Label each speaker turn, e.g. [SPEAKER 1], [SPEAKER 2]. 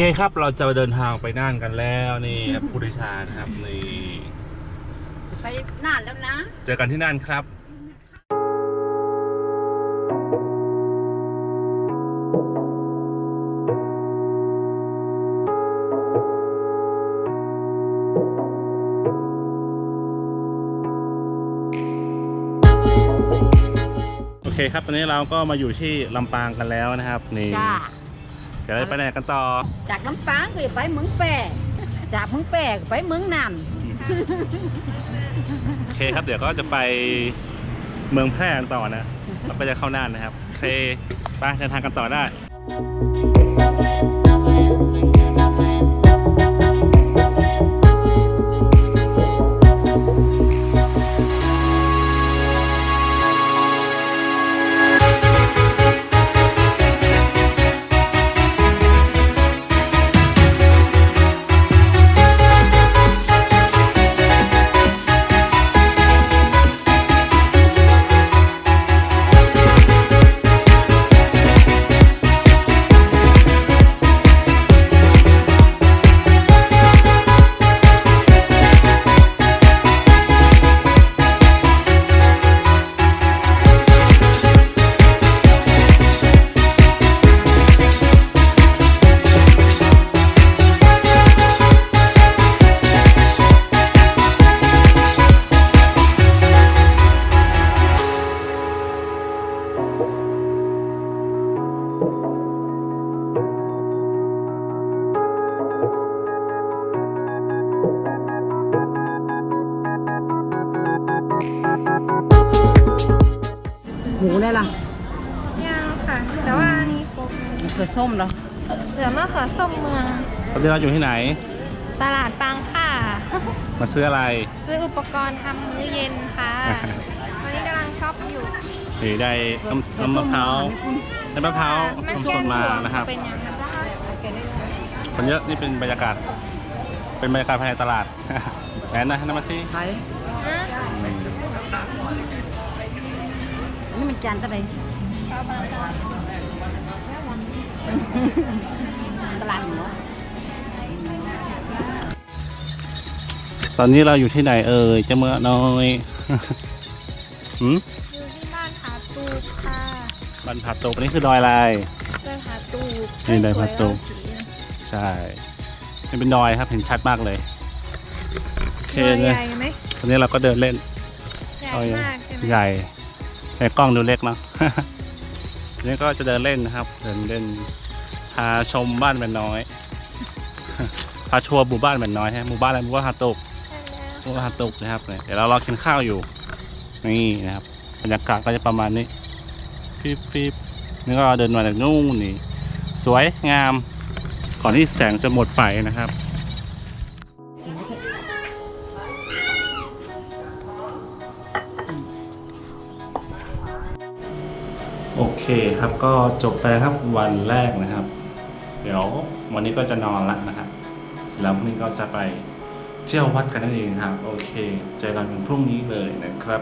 [SPEAKER 1] เคครับเราจะเดินทางไปน่านกันแล้วนี่ครับผู้โดยสารนะครับนี่
[SPEAKER 2] ไปนานแล้วนะ
[SPEAKER 1] เจอกันที่น่านครับโอเคครับตอนนี้เราก็มาอยู่ที่ลำปางกันแล้วนะครับนี่
[SPEAKER 2] จ้า
[SPEAKER 1] เดี๋ยวเราไปไหนกันต่อ
[SPEAKER 2] จากลำปางก็ไปเมืองแปรจากเมืองแปรก็ไปเมืองน่าน
[SPEAKER 1] โอเคครับ เดี๋ยวก็จะไปเมืองแพร่กันต่อนะแล้วก็จะเข้าน่านนะครับโอเคไปเดินทางกันต่อได้
[SPEAKER 2] หูได้ล่ะ
[SPEAKER 3] ยังค่ะ แต่ว่าอันนี้ครบ
[SPEAKER 2] มันเกิดส้มเหรอ
[SPEAKER 3] เหลือมะเขือส้มเมือง
[SPEAKER 1] ตอนนี้เราอยู่ที่ไหน
[SPEAKER 3] ตลาดบางค่ะ
[SPEAKER 1] มาซื้ออะไร
[SPEAKER 3] ซื้ออุปกรณ์ทำมื้อเย็นค่ะวันนี้กำลังช็อปอยู่
[SPEAKER 1] นี่ได้น้ำน้ำมะพร้าวน้ำมะพร้าว
[SPEAKER 3] มัน
[SPEAKER 1] น้ำ
[SPEAKER 3] แก
[SPEAKER 1] ส
[SPEAKER 3] ง
[SPEAKER 1] ดมา
[SPEAKER 3] ถั่ว
[SPEAKER 1] นะครับ
[SPEAKER 3] เป็นอย่างนั้นนะคะ
[SPEAKER 1] คนเยอะนี่เป็นบรรยากาศ เป็นบรรยากาศภายในตลาดแอนนะน้ำมาที่
[SPEAKER 2] นี่มันจานเท่าไหร่ตลาดหมู
[SPEAKER 1] ตอนนี้เราอยู่ที่ไหนเอ่ยเจะเมื่อน้อยหืม
[SPEAKER 3] อยู่ที่บ้านผาตูบค่ะ
[SPEAKER 1] บันผัดตกอันนี้คือดอยอะไร
[SPEAKER 3] ดอยผาตูบ
[SPEAKER 1] นี่ดอยผาตูบ
[SPEAKER 3] สวยแล้วสี
[SPEAKER 1] ใช่นี่เป็นดอยครับเห็นชัดมากเลยโอเค
[SPEAKER 3] ดอย
[SPEAKER 1] เลย
[SPEAKER 3] ใหญ่ไหม
[SPEAKER 1] ตอนนี้เราก็เดินเล่น
[SPEAKER 3] ใหญ่มากใช่ไหม
[SPEAKER 1] ใหญ่ แต่กล้องดูเล็กเนาะทีนี้ก็จะเดินเล่นนะครับ เดินเล่นพาชมบ้านแม่น้อยพาทัวร์หมู่บ้านแม่น้อยฮะหมู่บ้านอะไรหมู่บ้านฮาตุก
[SPEAKER 3] ใช่แล้ว
[SPEAKER 1] หมู่บ้านฮาตุกนะครับเนี่ยเดี๋ยวเรารอกินข้าวอยู่ นี่นะครับบรรยากาศก็จะประมาณนี้ฟิบฟิบนี่ก็เดินมาจากนู่นนี่ สวยงาม ก่อนที่แสงจะหมดไปนะครับ โอเคครับก็จบไปครับวันแรกนะครับ เดี๋ยววันนี้ก็จะนอนละนะครับเสร็จแล้วพรุ่งนี้ก็จะไปเที่ยววัดกันนั่นเองครับ โอเค เจอกันวันพรุ่งนี้เลยนะครับ